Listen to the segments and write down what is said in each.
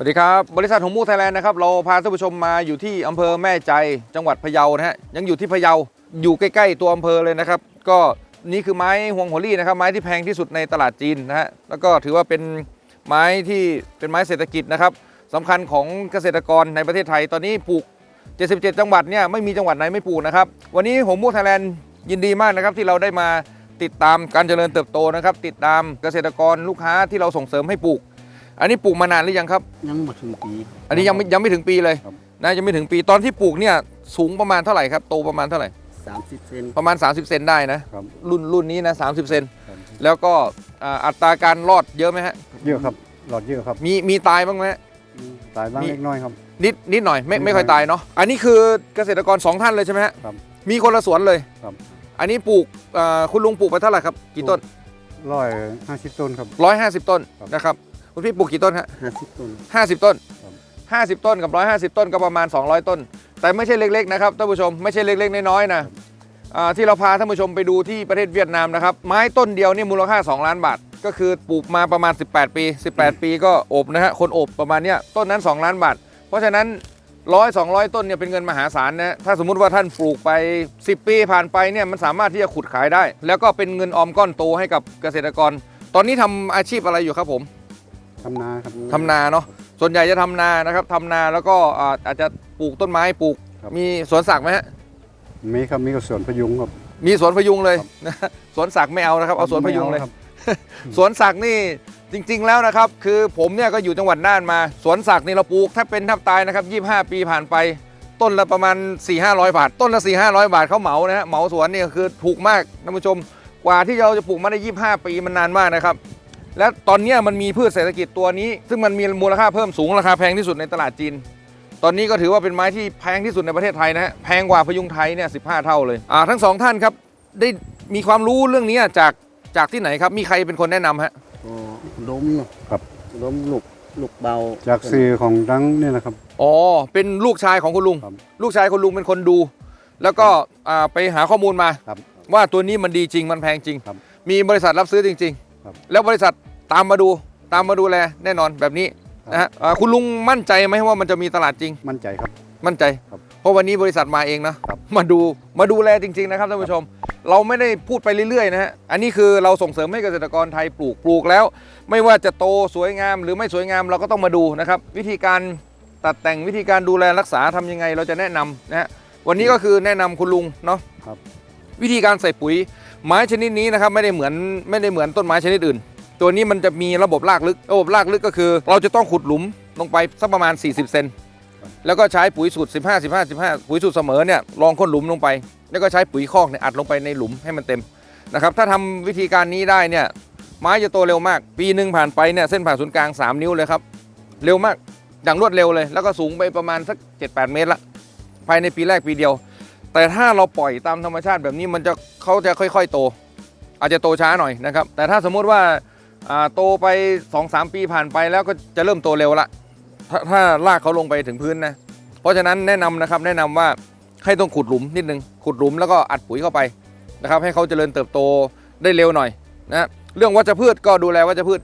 สวัสดีครับ บริษัทหงมูไทยแลนด์นะครับ เราพาท่านผู้ชมมาอยู่ที่อำเภอแม่ใจจังหวัดพะเยานะฮะ ยังอยู่ที่พะเยา อยู่ใกล้ ๆ ตัวอำเภอเลยนะครับ ก็นี่คือไม้ฮวงหัวลี่นะครับ ไม้ที่แพงที่สุดในตลาดจีนนะฮะ แล้วก็ถือว่าเป็นไม้ที่เป็นไม้เศรษฐกิจนะครับสำคัญของเกษตรกรในประเทศไทย ตอนนี้ปลูก 77 จังหวัดเนี่ยไม่มีจังหวัดไหนไม่ปลูกนะครับ วันนี้หงมูไทยแลนด์ยินดีมากนะครับที่เราได้มาติดตามการเจริญเติบโตนะครับ ติดตามเกษตรกรลูกค้าที่เราส่งเสริมให้ปลูก อันนี้ปลูกมานานหรือยังครับ ยังหมดถึงปี อันนี้ยังไม่ยังไม่ถึงปีเลยครับ นะยังไม่ถึงปีตอนที่ปลูกเนี่ยสูงประมาณเท่าไหร่ครับโตประมาณเท่าไหร่สามสิบเซนประมาณ 30 เซนได้นะ ครับรุ่นรุ่นนี้นะ30 เซนครับแล้วก็อ่าอัตราการรอดเยอะไหมฮะเยอะครับ หลอดเยอะครับมีมีตายบ้างไหมฮะ ตายบ้างมี เล็กน้อยครับ นิดนิดหน่อยไม่นิดหน่อยไม่ค่อยตายเนาะอันนี้คือเกษตรกรสองท่านเลยใช่ไหมฮะครับมีคนละสวนเลยครับ อันนี้ปลูกอ่าคุณลุงปลูกไปเท่าไหร่ครับกี่ต้น ร้อยห้าสิบต้นครับ 150 ต้นครับ นะครับ คุณพี่ปลูกกี่ต้นฮะห้าสิบต้น50ต้นครับ50ต้นกับ150ต้นก็ประมาณ200ต้น แต่ไม่ใช่เล็กๆนะครับท่านผู้ชมไม่ใช่เล็กๆน้อยๆนะอ่าที่เราพาท่านผู้ชมไปดูที่ประเทศเวียดนามนะครับ ไม้ต้นเดียวนี่มูลค่า 2 ล้านบาท ก็คือปลูกมาประมาณ 18 ปี 18 ปีก็โอบนะฮะคนโอบประมาณเนี้ยต้นนั้น 2 ล้านบาท เพราะฉะนั้นร้อยสองร้อยต้นเนี่ยเป็นเงินมหาศาลนะถ้าสมมุติว่าท่านปลูกไป 10 ปีผ่านไปเนี่ยมันสามารถที่จะขุดขายได้ แล้วก็เป็นเงินออมก้อนโตให้กับเกษตรกร ตอนนี้ทำอาชีพอะไรอยู่ครับผม ทำนาครับ ทำนาเนาะส่วนใหญ่จะทำนานะครับทำนาแล้วก็อ่าอาจจะปลูกต้นไม้ปลูก ครับ มีสวนสักไหมฮะมีครับมีกระสวนพยุงครับมีสวนพยุงเลยนะสวนสักไม่เอานะครับเอาสวนพยุงเลยไม่อาครับ สวนสักนี่จริง ๆ แล้วนะครับ คือผมเนี่ยก็อยู่จังหวัดน่านมา สวนสักนี่เราปลูกถ้าเป็นแทับตายนะครับ25 ปีผ่านไป ต้นละประมาณ 4 5 0 0 บาท ต้นละ4 5 0 0 บาทเขาเหมานะฮะเหมาสวนนี่ก็คือถูกมากท่านผู้ชมกว่าที่เราจะปลูกมาได้ 25 ปีมันนานมากนะครับ และตอนเนี้ยมันมีพืชเศรษฐกิจตัวนี้ ซึ่งมันมีมูลค่าเพิ่มสูงราคาแพงที่สุดในตลาดจีน ตอนนี้ก็ถือว่าเป็นไม้ที่แพงที่สุดในประเทศไทยนะฮะแพงกว่าพยุงไทยเนี่ย15เท่าเลยอ่าทั้งสองท่านครับได้มีความรู้เรื่องนี้จากจากที่ไหนครับมีใครเป็นคนแนะนำฮะก็ล้มเนาะครับล้มลูกลูกเบา จากสื่อของดังนี่แหละครับ อ๋อ เป็นลูกชายของคุณลุงครับลูกชายคุณลุงเป็นคนดู แล้วก็อ่าไปหาข้อมูลมาครับว่าตัวนี้มันดีจริงมันแพงจริงครับมีบริษัทรับซื้อจริงครับๆแล้วบริษัท ตามมาดูตามมาดูแลแน่นอนแบบนี้ครับนะฮะอ่าคุณลุงมั่นใจไหมว่ามันจะมีตลาดจริง มั่นใจครับ มั่นใจ ครับเพราะวันนี้บริษัทมาเองนะครับ มาดูมาดูแลจริงๆนะครับท่านผู้ชม เราไม่ได้พูดไปเรื่อยๆนะฮะอันนี้คือเราส่งเสริมให้เกษตรกรไทยปลูกปลูกแล้ว ไม่ว่าจะโตสวยงามหรือไม่สวยงามเราก็ต้องมาดูนะครับ วิธีการตัดแต่งวิธีการดูแลรักษาทำยังไงเราจะแนะนำนะฮะวันนี้ก็คือแนะนำคุณลุงเนาะครับ วิธีการใส่ปุ๋ย ไม้ชนิดนี้นะครับไม่ได้เหมือนไม่ได้เหมือนต้นไม้ชนิดอื่น ตัวนี้มันจะมีระบบรากลึก ระบบรากลึกก็คือ เราจะต้องขุดหลุมลงไปสักประมาณ 40 เซน แล้วก็ใช้ปุ๋ยสูตร 15 15 15 ปุ๋ยสูตรเสมอเนี่ยรองค้นหลุมลงไป แล้วก็ใช้ปุ๋ยคอกเนี่ยอัดลงไปในหลุมให้มันเต็มนะครับ ถ้าทำวิธีการนี้ได้เนี่ยไม้จะโตเร็วมาก ปีหนึ่งผ่านไปเนี่ยเส้นผ่าศูนย์กลาง 3 นิ้วเลยครับ เร็วมาก อย่างรวดเร็วเลย แล้วก็สูงไปประมาณสัก 7-8 เมตรละภายในปีแรกปีเดียว แต่ถ้าเราปล่อยตามธรรมชาติแบบนี้มันจะเขาจะค่อย ๆ โต อาจจะโตช้าหน่อยนะครับ แต่ถ้าสมมุติว่า โตไป 2-3 ปีผ่านไปแล้วก็จะเริ่มโตเร็วละถ้าถ้ารากเขาลงไปถึงพื้นนะ เพราะฉะนั้นแนะนำนะครับแนะนำว่าให้ต้องขุดหลุมนิดนึง ขุดหลุมแล้วก็อัดปุ๋ยเข้าไปนะครับให้เขาเจริญเติบโตได้เร็วหน่อยนะเรื่องวัชพืชก็ดูแลวัชพืช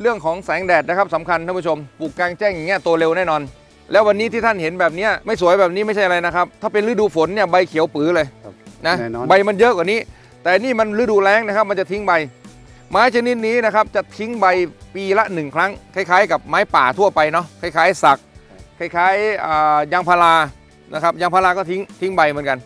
เรื่องของแสงแดดนะครับสำคัญท่านผู้ชมปลูกกลางแจ้งอย่างเงี้ยโตเร็วแน่นอน แล้ววันนี้ที่ท่านเห็นแบบเนี้ยไม่สวยแบบนี้ไม่ใช่อะไรนะครับ ถ้าเป็นฤดูฝนเนี่ยใบเขียวปื้อเลยครับนะแน่นอนใบมันเยอะกว่านี้ แต่นี่มันฤดูแล้งนะครับ มันจะทิ้งใบ ไม้ชนิดนี้นะครับจะทิ้งใบปีละหนึ่งครั้ง คล้ายๆ กับไม้ป่าทั่วไปเนาะคล้ายๆ สัก คล้ายๆอ่ายางพารานะครับยางพาราก็ทิ้งทิ้งใบเหมือนกัน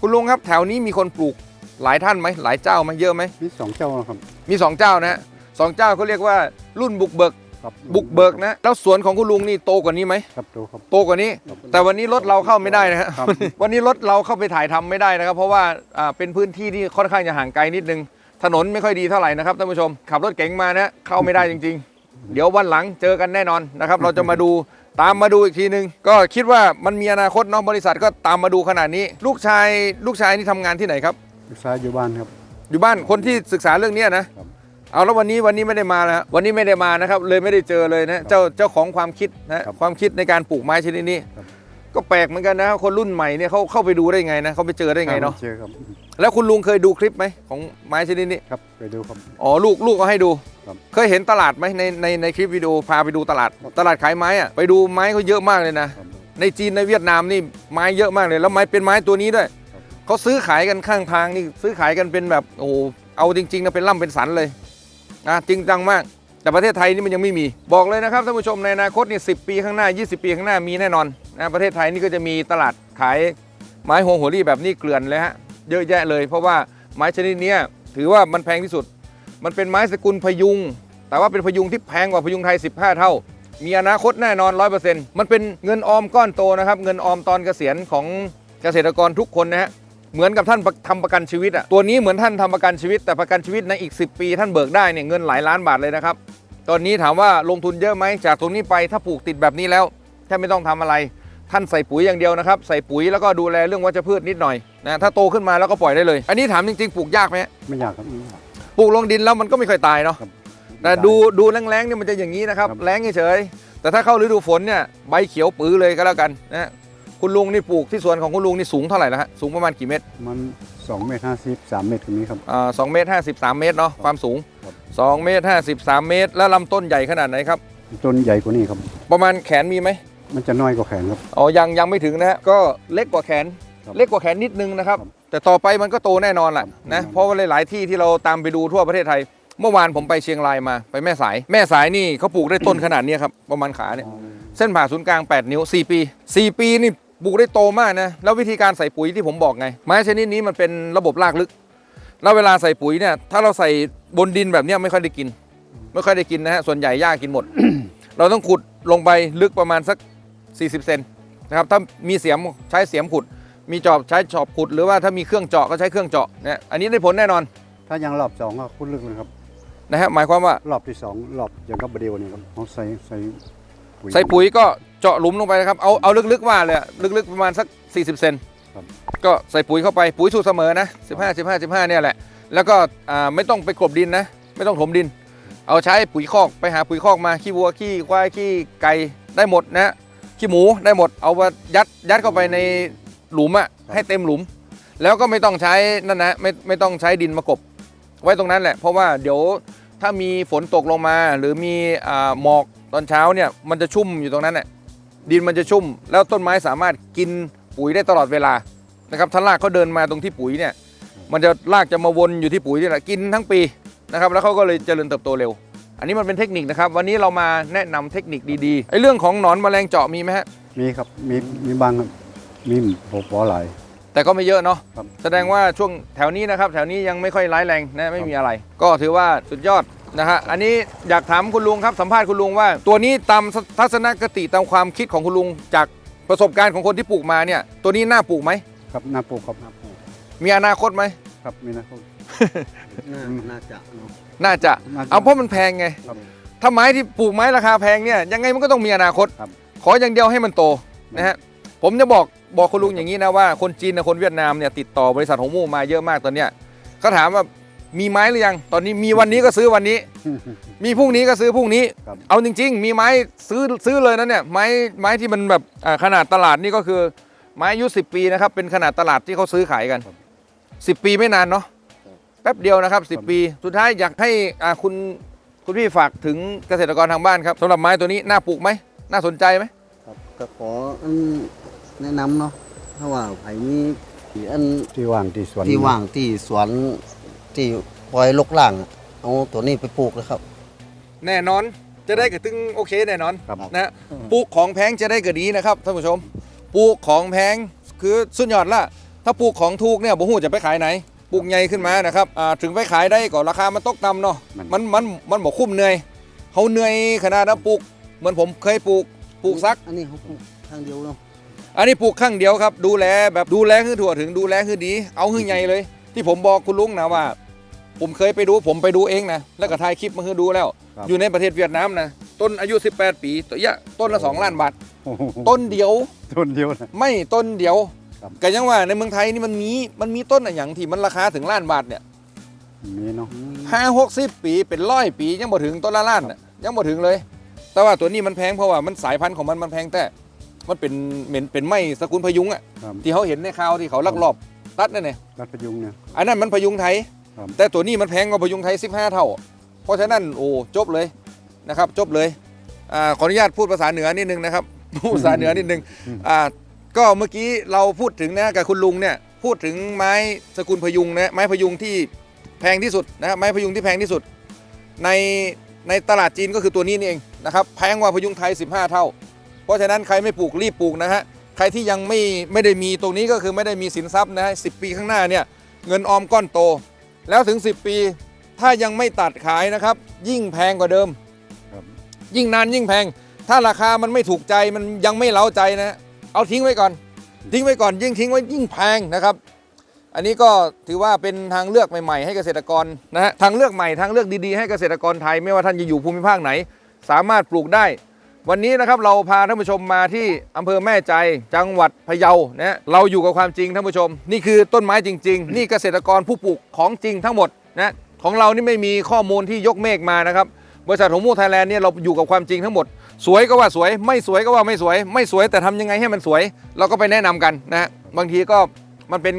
คุณลุงครับแถวนี้มีคนปลูกหลายท่านไหมหลายเจ้าไหมเยอะไหมมีสองเจ้านะครับมีสองเจ้านะฮะสองเจ้าเขาเรียกว่ารุ่นบุกเบิกครับบุกเบิกนะแล้วสวนของคุณลุงนี่โตกว่านี้ไหมครับดูครับโตกว่านี้ แต่วันนี้รถเราเข้าไม่ได้นะฮะครับวันนี้รถเราเข้าไปถ่ายทำไม่ได้นะครับ เพราะว่าอ่าเป็นพื้นที่ที่ค่อนข้างจะห่างไกลนิดนึง ถนนไม่ค่อยดีเท่าไหร่นะครับท่านผู้ชม ขับรถเก๋งมานะเข้าไม่ได้จริง ๆ เดี๋ยววันหลังเจอกันแน่นอนนะครับ เราจะมาดูตามมาดูอีกทีนึง ก็คิดว่ามันมีอนาคตเนาะบริษัทก็ตามมาดูขนาดนี้ ลูกชายลูกชายนี่ทำงานที่ไหนครับ ศึกษาอยู่บ้านครับ อยู่บ้านคนที่ศึกษาเรื่องเนี้ยนะ ครับเอาแล้ววันนี้วันนี้ไม่ได้มาแล้วฮะวันนี้ไม่ได้มานะครับเลยไม่ได้เจอเลยนะเจ้าเจ้าของความคิดนะความคิดในการปลูกไม้ชนิดนี้ครับ ก็แปลกเหมือนกันนะ คนรุ่นใหม่เนี่ยเขาเข้าไปดูได้ไงนะเขาไปเจอได้ไงเนาะเจอครับแล้วคุณลุงเคยดูคลิปไหมของไม้ชนิดนี้ครับไปดูครับอ๋อลูกลูกก็ให้ดู ครับเคยเห็นตลาดไหมในในในคลิปวิดีโอพาไปดูตลาด ตลาดขายไม้อะไปดูไม้เขาเยอะมากเลยนะ ครับ ในจีนในเวียดนามนี่ไม้เยอะมากเลย แล้วไม้เป็นไม้ตัวนี้ด้วยครับ เขาซื้อขายกันข้างทางนี่ซื้อขายกันเป็นแบบโอ้โหเอาจริงๆนะเป็นล่ำเป็นสันเลยนะจริงจังมาก แต่ประเทศไทยนี่มันยังไม่มี บอกเลยนะครับท่านผู้ชมในอนาคตนี่สิปีข้างหน้า 20 ปีข้างหน้ามีแน่นอนนะประเทศไทยนี่ก็จะมีตลาดขายไม้ฮวงหัวรี่แบบนี้เกลื่อนเลยฮะเยอะแยะเลย เพราะว่าไม้ชนิดนี้ถือว่ามันแพงที่สุด มันเป็นไม้สกุลพยุง แต่ว่าเป็นพยุงที่แพงกว่าพยุงไทย 15 เท่า มีอนาคตแน่นอน100%มันเป็นเงินออมก้อนโตนะครับเงินออมตอนเกษียณของเกษตรกรทุกคนนะฮะ เหมือนกับท่านทำประกันชีวิตอะตัวนี้เหมือนท่านทำประกันชีวิต แต่ประกันชีวิตในอีก 10 ปี ท่านเบิกได้เนี่ยเงินหลายล้านบาทเลยนะครับ ตอนนี้ถามว่าลงทุนเยอะไหมจากตรงนี้ไปถ้าปลูกติดแบบนี้แล้วแทบไม่ต้องทำอะไร ท่านใส่ปุ๋ยอย่างเดียวนะครับ ใส่ปุ๋ยแล้วก็ดูแลเรื่องวัชพืชนิดหน่อยนะถ้าโตขึ้นมาแล้วก็ปล่อยได้เลย อันนี้ถามจริงๆปลูกยากไหมฮะไม่ยากครับปลูกลงดินแล้วมันก็ไม่ค่อยตายเนาะครับแต่ดูดูแรงๆเนี่ยมันจะอย่างนี้นะครับครับแรงเฉยๆแต่ถ้าเข้าฤดูฝนเนี่ยใบเขียวปื้อเลยก็แล้วกันนะ คุณลุงนี่ปลูกที่สวนของคุณลุงนี่สูงเท่าไหร่นะฮะสูงประมาณกี่เมตรมัน2เมตร50 3เมตรตรงนี้ครับ อ่าสองเมตรห้าสิบสามเมตรเนาะความสูงครับ สองเมตรห้าสิบสามเมตร แล้วลำต้นใหญ่ขนาดไหนครับ ต้นใหญ่กว่านี้ครับ ประมาณแขนมีไหมมันจะน้อยกว่าแขนครับ อ๋อยังยังไม่ถึงนะฮะก็เล็กกว่าแขน ครับเล็กกว่าแขนนิดนึงนะครับ ครับแต่ต่อไปมันก็โตแน่นอนแหละครับ นะแน่นอนเพราะว่าหลายๆที่ที่เราตามไปดูทั่วประเทศไทย เมื่อวานผมไปเชียงรายมาไปแม่สาย แม่สายนี่เขาปลูกได้ต้นขนาดเนี้ยครับประมาณขาเนี่ย เส้นผ่าศูนย์กลาง 8 นิ้ว 4 ปี 4 ปีนี่ ปลูกได้โตมากนะแล้ววิธีการใส่ปุ๋ยที่ผมบอกไง ไม้ชนิดนี้มันเป็นระบบรากลึก แล้วเวลาใส่ปุ๋ยเนี่ยถ้าเราใส่บนดินแบบเนี้ยไม่ค่อยได้กิน ไม่ค่อยได้กินนะฮะส่วนใหญ่หญ้ากินหมด เราต้องขุดลงไปลึกประมาณสัก 40 เซนนะครับถ้ามีเสียมใช้เสียมขุด มีจอบใช้จอบขุด หรือว่าถ้ามีเครื่องเจาะก็ใช้เครื่องเจาะนะอันนี้ได้ผลแน่นอนถ้ายังรอบสองก็คุ้นลึกเลยครับนะฮะหมายความว่ารอบที่สองรอบอย่างกับบเดียวนี่ครับเขาใส่ใส่ปุ๋ย ใส่ปุ๋ยก็เจาะหลุมลงไปนะครับ เอาเอาลึกๆว่าเลยอะลึกๆประมาณสัก 40 เซนครับก็ใส่ปุ๋ยเข้าไปปุ๋ยสูตรเสมอนะ 15 15 15เนี่ยแหละ แล้วก็อ่าไม่ต้องไปกลบดินนะ ไม่ต้องถมดิน เอาใช้ปุ๋ยคอกไปหาปุ๋ยคอกมาขี้วัวขี้ควายขี้ไก่ได้หมดนะ ขี้หมูได้หมด เอามายัดยัดเข้าไปในหลุมอะให้เต็มหลุม แล้วก็ไม่ต้องใช้นั่นนะไม่ไม่ต้องใช้ดินมากบ ไว้ตรงนั้นแหละ เพราะว่าเดี๋ยวถ้ามีฝนตกลงมาหรือมีอ่าหมอก ตอนเช้าเนี่ยมันจะชุ่มอยู่ตรงนั้นแหละดินมันจะชุ่ม แล้วต้นไม้สามารถกินปุ๋ยได้ตลอดเวลานะครับถ้ารากเขาเดินมาตรงที่ปุ๋ยเนี่ยมันจะรากจะมาวนอยู่ที่ปุ๋ยนี่แหละกินทั้งปีนะครับแล้วเขาก็เลยเจริญเติบโตเร็ว อันนี้มันเป็นเทคนิคนะครับ วันนี้เรามาแนะนำเทคนิคดีๆไอ้เรื่องของหนอนแมลงเจาะมีไหมฮะมีครับมีมีบางครับมีปปอหลายแต่ก็ไม่เยอะเนาะครับแสดงว่าช่วงแถวนี้นะครับ แถวนี้ยังไม่ค่อยร้ายแรงนะไม่มีอะไร ก็ถือว่าสุดยอด นะฮะอันนี้อยากถามคุณลุงครับสัมภาษณ์คุณลุงว่า ตัวนี้ตามทัศนคติตามความคิดของคุณลุง จากประสบการณ์ของคนที่ปลูกมาเนี่ย ตัวนี้น่าปลูกไหมครับหน้าปลูกครับหน้าปลูกมีอนาคตไหมครับมีนะครับน่าน่าจะเนาะน่าจะน่าจะเอาเพราะมันแพงไงครับถ้าไม้ที่ปลูกไม้ราคาแพงเนี่ยยังไงมันก็ต้องมีอนาคตครับขออย่างเดียวให้มันโตนะฮะผมจะบอกบอกคุณลุงอย่างนี้นะว่าคนจีนกับคนเวียดนามเนี่ยติดต่อบริษัทหงมู่มาเยอะมากตอนเนี้ยเขาถามว่า มีไม้หรือยัง ตอนนี้มีวันนี้ก็ซื้อวันนี้ มีพรุ่งนี้ก็ซื้อพรุ่งนี้ ครับ เอาจริง ๆ มีไม้ซื้อซื้อเลยนะเนี่ยไม้ไม้ที่มันแบบอ่าขนาดตลาดนี่ก็คือ ไม้อายุ10ปีนะครับเป็นขนาดตลาดที่เขาซื้อขายกัน 10 ปีไม่นานเนาะแป๊บเดียวนะครับ 10 ปี สุดท้ายอยากให้อ่าคุณคุณพี่ฝากถึงเกษตรกรทางบ้านครับสำหรับไม้ตัวนี้น่าปลูกไหมน่าสนใจไหม ครับก็ขออันแนะนำเนาะถ้าว่าไผมีที่อันที่ว่างที่สวนที่ว่างที่สวน ที่ปล่อยลกล่างอะเอาตัวนี้ไปปลูกเลยครับ แน่นอนจะได้กระตึงโอเคแน่นอนครับ นะปลูกของแพงจะได้กระดีนะครับท่านผู้ชมปลูกของแพงคือสุดยอดละถ้าปลูกของถูกเนี่ยบ่ฮู้จะไปขายไหนปลูกใหญ่ขึ้นมานะครับอ่าถึงไปขายได้ก็ราคามันตกต่ำเนาะมันมันมันมันบ่คุ้มเหนื่อยเขาเหนื่อยขนาดนั้นปลูกเหมือนผมเคยปลูกปลูกซัก อันนี้เขาปลูกทางเดียวเนาะอันนี้ปลูกครั้งเดียวครับ ดูแลแบบดูแลคือถั่วถึงดูแลคือดี เอาคือใหญ่เลย ที่ผมบอกคุณลุงนะว่า ผมเคยไปดูผมไปดูเองนะแล้วก็ถ่ายคลิปมาคือดูแล้ว ครับ อยู่ในประเทศเวียดนามนะต้นอายุ 18 ปีตัวยะต้นละ 2 ล้านบาทโอ้โหต้นเดียวต้นเดียวนะ ไม่ต้นเดียวครับ ก็ยังว่าในเมืองไทยนี่มันมีมันมีต้นอะอย่างที่มันราคาถึงล้านบาทเนี่ยมีเนาะ ห้าหกสิบปีเป็นร้อยปียังบ่ถึงต้นละล้านน่ะยังบ่ถึงเลย แต่ว่าตัวนี้มันแพงเพราะว่ามันสายพันธุ์ของมันมันแพงแต่มันเป็นเหม็นเป็นไม้สกุลพยุงอะครับ ที่เขาเห็นในข่าวที่เขาลักลอบตัดนั่นไงรัดพยุงเนี่ยอันนั้นมันพยุงไทยครับ แต่ตัวนี้มันแพงกว่าพยุงไทย 15 เท่า เพราะฉะนั้นโอ้จบเลยนะครับ จบเลยอ่าขออนุญาตพูดภาษาเหนือนิดนึงนะครับพูดภาษาเหนือนิดนึงอ่าก็เมื่อกี้เราพูดถึงนะกับคุณลุงเนี่ยพูดถึงไม้สกุลพยุงนะไม้พยุงที่แพงที่สุดนะไม้พยุงที่แพงที่สุด ในในตลาดจีนก็คือตัวนี้นี่เองนะครับแพงกว่าพยุงไทย 15 เท่า เพราะฉะนั้นใครไม่ปลูกรีบปลูกนะฮะใครที่ยังไม่ไม่ได้มีตรงนี้ก็คือไม่ได้มีสินทรัพย์นะฮะสิปีข้างหน้าเนี่ยเงินออมก้อนโต แล้วถึง 10 ปี ถ้ายังไม่ตัดขายนะครับ ยิ่งแพงกว่าเดิม ครับยิ่งนานยิ่งแพง ถ้าราคามันไม่ถูกใจมันยังไม่เล้าใจนะฮะเอาทิ้งไว้ก่อน ทิ้งไว้ก่อนยิ่งทิ้งไว้ยิ่งแพงนะครับ อันนี้ก็ถือว่าเป็นทางเลือกใหม่ๆ ให้เกษตรกรนะฮะทางเลือกใหม่ทางเลือกดีๆให้เกษตรกรไทย ไม่ว่าท่านจะอยู่ภูมิภาคไหน สามารถปลูกได้ วันนี้นะครับเราพาท่านผู้ชมมาที่อำเภอแม่ใจจังหวัดพะเยานะเราอยู่กับความจริงท่านผู้ชม นี่คือต้นไม้จริง ๆ นี่เกษตรกรผู้ปลูกของจริงทั้งหมดนะของเรานี่ไม่มีข้อมูลที่ยกเมฆมานะครับบริษัทหงมูไทยแลนด์เนี่ยเราอยู่กับความจริงทั้งหมด สวยก็ว่าสวย ไม่สวยก็ว่าไม่สวย ไม่สวยแต่ทำยังไงให้มันสวย เราก็ไปแนะนำกันนะบางทีก็มันเป็น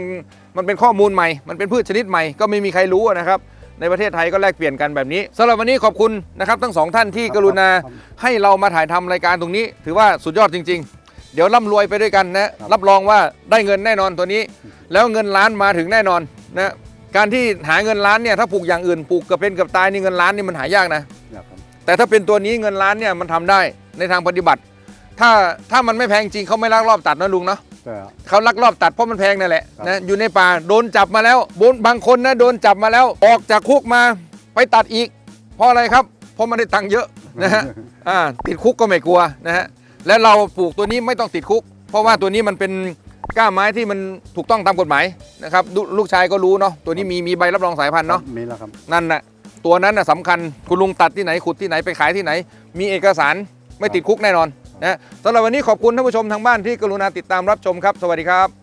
มันเป็นข้อมูลใหม่ มันเป็นพืชชนิดใหม่ก็ไม่มีใครรู้นะครับ ในประเทศไทยก็แลกเปลี่ยนกันแบบนี้สำหรับวันนี้ขอบคุณนะครับทั้งสองท่านที่กรุณาครับให้เรามาถ่ายทำรายการตรงนี้ ถือว่าสุดยอดจริง ๆ เดี๋ยวร่ำรวยไปด้วยกันนะรับรองว่าได้เงินแน่นอนตัวนี้ แล้วเงินล้านมาถึงแน่นอนนะการที่หาเงินล้านเนี่ยถ้าปลูกอย่างอื่นปลูกเกับเป็นเกับตายนี่เงินล้านนี่มันหายากนะอยากครับแต่ถ้าเป็นตัวนี้เงินล้านเนี่ยมันทำได้ในทางปฏิบัติ ถ้าถ้ามันไม่แพงจริงเขาไม่ลักลอบตัดนะลุงเนาะแต่ เขาลักลอบตัดเพราะมันแพงนั่นแหละครับนะอยู่ในป่าโดนจับมาแล้วบนบางคนนะโดนจับมาแล้ว ออกจากคุกมาไปตัดอีก เพราะอะไรครับเพราะมันได้ตังค์เยอะนะฮะอ่าติดคุกก็ไม่กลัวนะฮะและเราปลูกตัวนี้ไม่ต้องติดคุก เพราะว่าตัวนี้มันเป็นกล้าไม้ที่มันถูกต้องตามกฎหมายนะครับลูลูกชายก็รู้เนาะตัวนี้มีมีใบรับรองสายพันธุ์เนาะมีแล้วครับนั่นน่ะตัวนั้นน่ะสำคัญคุณลุงตัดที่ไหนขุดที่ไหนไปขายที่ไหน มีเอกสารไม่ติดคุกแน่นอน นะสำหรับวันนี้ขอบคุณท่านผู้ชมทางบ้านที่กรุณาติดตามรับชมครับ สวัสดีครับ